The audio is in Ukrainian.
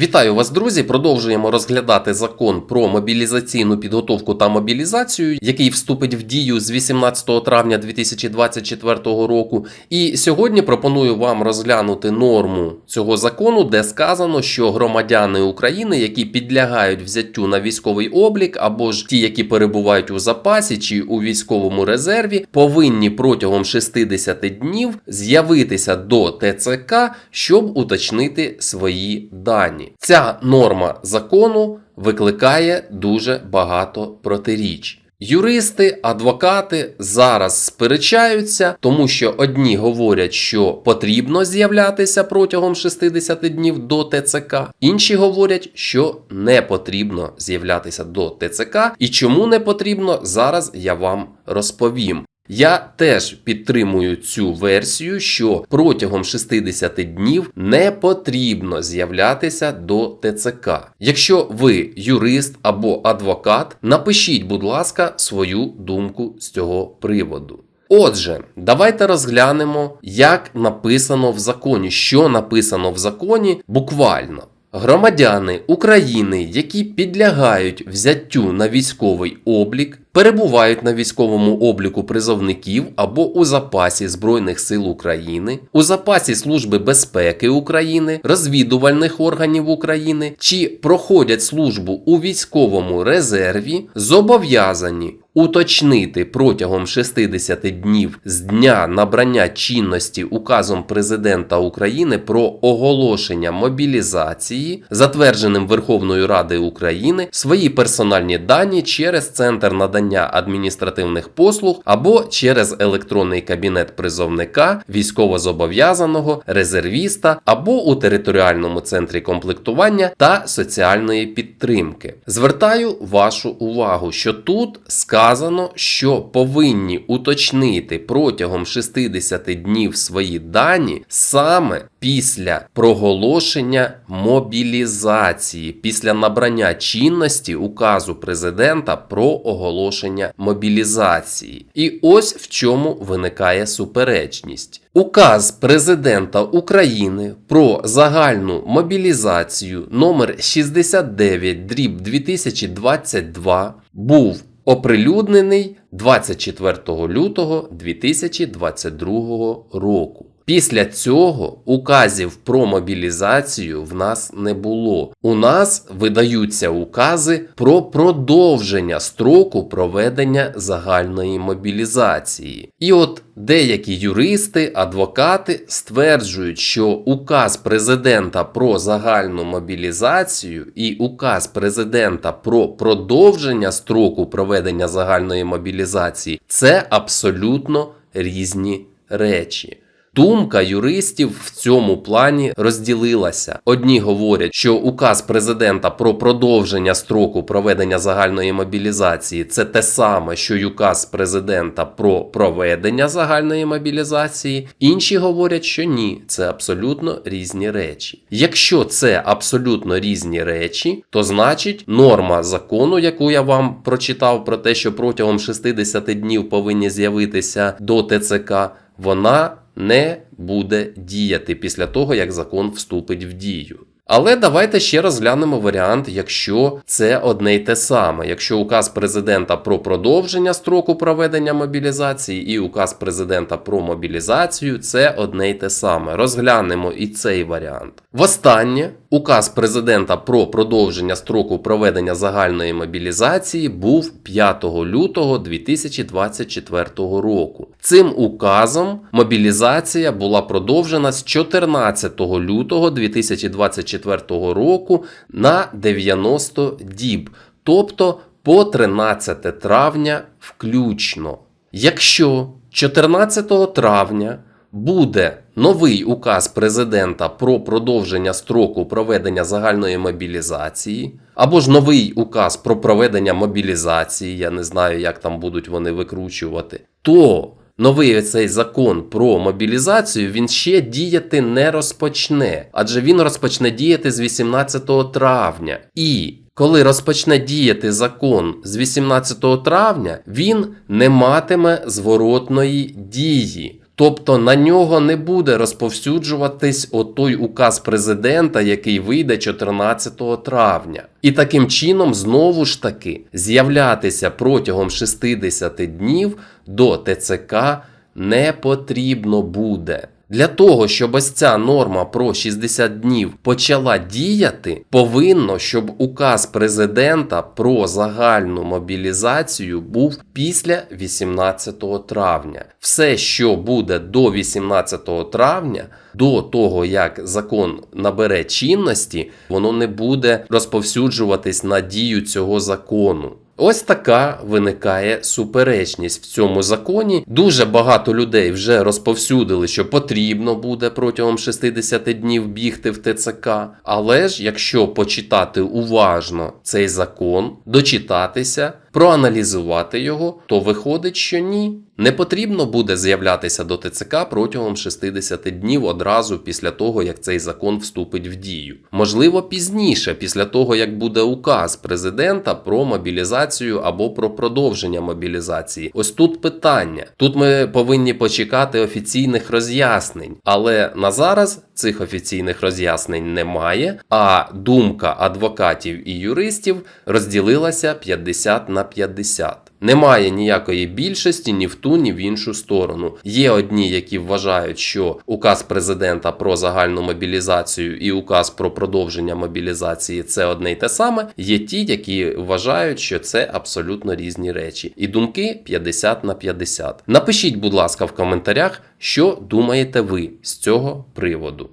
Вітаю вас, друзі! Продовжуємо розглядати закон про мобілізаційну підготовку та мобілізацію, який вступить в дію з 18 травня 2024 року. І сьогодні пропоную вам розглянути норму цього закону, де сказано, що громадяни України, які підлягають взяттю на військовий облік, або ж ті, які перебувають у запасі чи у військовому резерві, повинні протягом 60 днів з'явитися до ТЦК, щоб уточнити свої дані. Ця норма закону викликає дуже багато протиріч. Юристи, адвокати зараз сперечаються, тому що одні говорять, що потрібно з'являтися протягом 60 днів до ТЦК, інші говорять, що не потрібно з'являтися до ТЦК. І чому не потрібно, зараз я вам розповім. Я теж підтримую цю версію, що протягом 60 днів не потрібно з'являтися до ТЦК. Якщо ви юрист або адвокат, напишіть, будь ласка, свою думку з цього приводу. Отже, давайте розглянемо, як написано в законі, що написано в законі буквально. Громадяни України, які підлягають взяттю на військовий облік, перебувають на військовому обліку призовників або у запасі Збройних сил України, у запасі Служби безпеки України, розвідувальних органів України чи проходять службу у військовому резерві, зобов'язані уточнити протягом 60 днів з дня набрання чинності указом президента України про оголошення мобілізації, затвердженим Верховною Радою України, свої персональні дані через центр надання адміністративних послуг або через електронний кабінет призовника, військовозобов'язаного, резервіста або у територіальному центрі комплектування та соціальної підтримки. Звертаю вашу увагу, що тут сказано, що повинні уточнити протягом 60 днів свої дані саме після проголошення мобілізації, після набрання чинності указу президента про оголошення мобілізації. І ось в чому виникає суперечність. Указ президента України про загальну мобілізацію номер 69 дріб 2022 був оприлюднений 24 лютого 2022 року. Після цього указів про мобілізацію в нас не було. У нас видаються укази про продовження строку проведення загальної мобілізації. І от деякі юристи, адвокати стверджують, що указ президента про загальну мобілізацію і указ президента про продовження строку проведення загальної мобілізації це абсолютно різні речі. Думка юристів в цьому плані розділилася. Одні говорять, що указ президента про продовження строку проведення загальної мобілізації це те саме, що й указ президента про проведення загальної мобілізації. Інші говорять, що ні, це абсолютно різні речі. Якщо це абсолютно різні речі, то значить норма закону, яку я вам прочитав про те, що протягом 60 днів повинні з'явитися до ТЦК, вона не буде діяти після того, як закон вступить в дію. Але давайте ще розглянемо варіант, якщо це одне й те саме. Якщо указ президента про продовження строку проведення мобілізації і указ президента про мобілізацію це одне й те саме. Розглянемо і цей варіант. Востаннє указ президента про продовження строку проведення загальної мобілізації був 5 лютого 2024 року. Цим указом мобілізація була продовжена з 14 лютого 2024 року на 90 діб, тобто по 13 травня включно. Якщо 14 травня буде новий указ президента про продовження строку проведення загальної мобілізації, або ж новий указ про проведення мобілізації, я не знаю, як там будуть вони викручувати, то новий цей закон про мобілізацію він ще діяти не розпочне, адже він розпочне діяти з 18 травня. І коли розпочне діяти закон з 18 травня, він не матиме зворотної дії. Тобто на нього не буде розповсюджуватись отой указ президента, який вийде 14 травня. І таким чином, знову ж таки, з'являтися протягом 60 днів до ТЦК не потрібно буде. Для того, щоб ось ця норма про 60 днів почала діяти, повинно, щоб указ президента про загальну мобілізацію був після 18 травня. Все, що буде до 18 травня, до того як закон набере чинності, воно не буде розповсюджуватись на дію цього закону. Ось така виникає суперечність в цьому законі. Дуже багато людей вже розповсюдили, що потрібно буде протягом 60 днів бігти в ТЦК. Але ж, якщо почитати уважно цей закон, дочитатися, проаналізувати його, то виходить, що ні. Не потрібно буде з'являтися до ТЦК протягом 60 днів одразу після того, як цей закон вступить в дію. Можливо, пізніше, після того, як буде указ президента про мобілізацію або про продовження мобілізації. Ось тут питання. Тут ми повинні почекати офіційних роз'яснень, але на зараз цих офіційних роз'яснень немає. А думка адвокатів і юристів розділилася 50 на 50. Немає ніякої більшості ні в ту, ні в іншу сторону. Є одні, які вважають, що указ президента про загальну мобілізацію і указ про продовження мобілізації це одне й те саме. Є ті, які вважають, що це абсолютно різні речі. І думки 50 на 50. Напишіть, будь ласка, в коментарях, що думаєте ви з цього приводу.